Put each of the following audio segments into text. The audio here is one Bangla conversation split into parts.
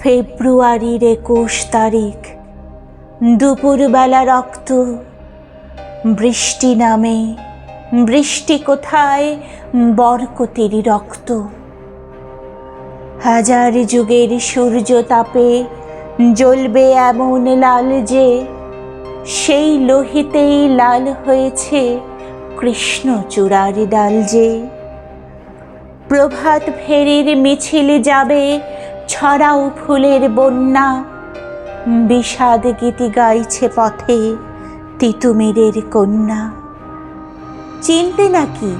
ফেব্রুয়ারির একুশ তারিখ। দুপুরবেলা রক্ত, বৃষ্টি নামে, বৃষ্টি কোথায়? বরকতির রক্ত। হাজার যুগের সূর্য তাপে জ্বলবে এমন লাল যে, সেই লোহিতেই লাল হয়েছে কৃষ্ণচূড়ার ডাল যে। প্রভাত ফেরির মিছিল যাবে ছড়াও ফুলের বন্যা। বিষাদ গীতি গাইছে পথে তিতুমিরের কন্যা। চিনতে নাকি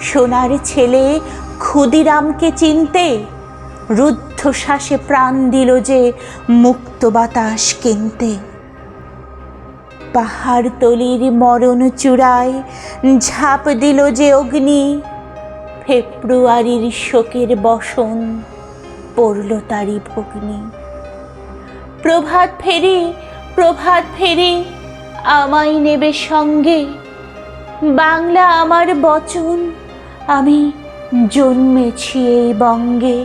সোনার ছেলে ক্ষুদিরামকে চিনতে? রুদ্ধশ্বাসে প্রাণ দিল যে মুক্ত বাতাস কিনতে। পাহাড় তলির মরণ চূড়ায় ঝাঁপ দিল যে অগ্নি। ফেব্রুয়ারির শোকের বসন পড়ল তারি ভগ্নি। প্রভাত ফেরি প্রভাত ফেরি, আমায় নেবে সঙ্গে। বাংলা আমার বচন, আমি জন্মেছি এই বঙ্গে।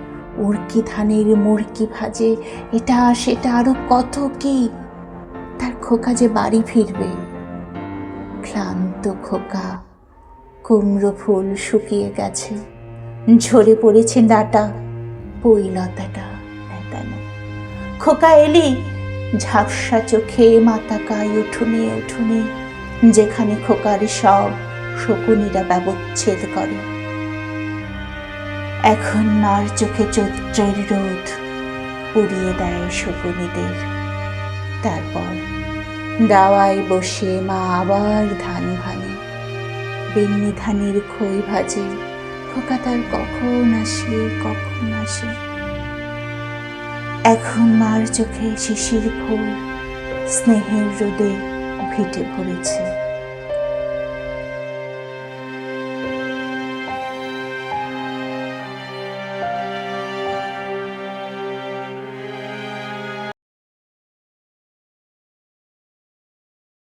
উড়কি ধানের মুরকি ভাজে, এটা সেটা আরও কত কি? তার খোকা যে বাড়ি ফিরবে। ক্লান্ত খোকা, কুমড়ো ফুল শুকিয়ে গেছে, ঝরে পড়েছে ডাটা পৈলতাটা নেতানো। খোকা এলি, ঝাপসা চোখে মাতাকায় উঠুনে উঠুনে, যেখানে খোকার সব শকুনিরা ব্যবচ্ছেদ করে। এখন নার চোখে চৈত্রের রোদ পুড়িয়ে দেয় শকুনিদের। তারপর দাওয়ায় বসে মা আবার ধান ভানে বেন্নি ধানের খই ভাজে, খোকা তার কখন আসে কখন আসে। এখন মার চোখে শিশির ফুল স্নেহের রোদে ভিটে ভরেছে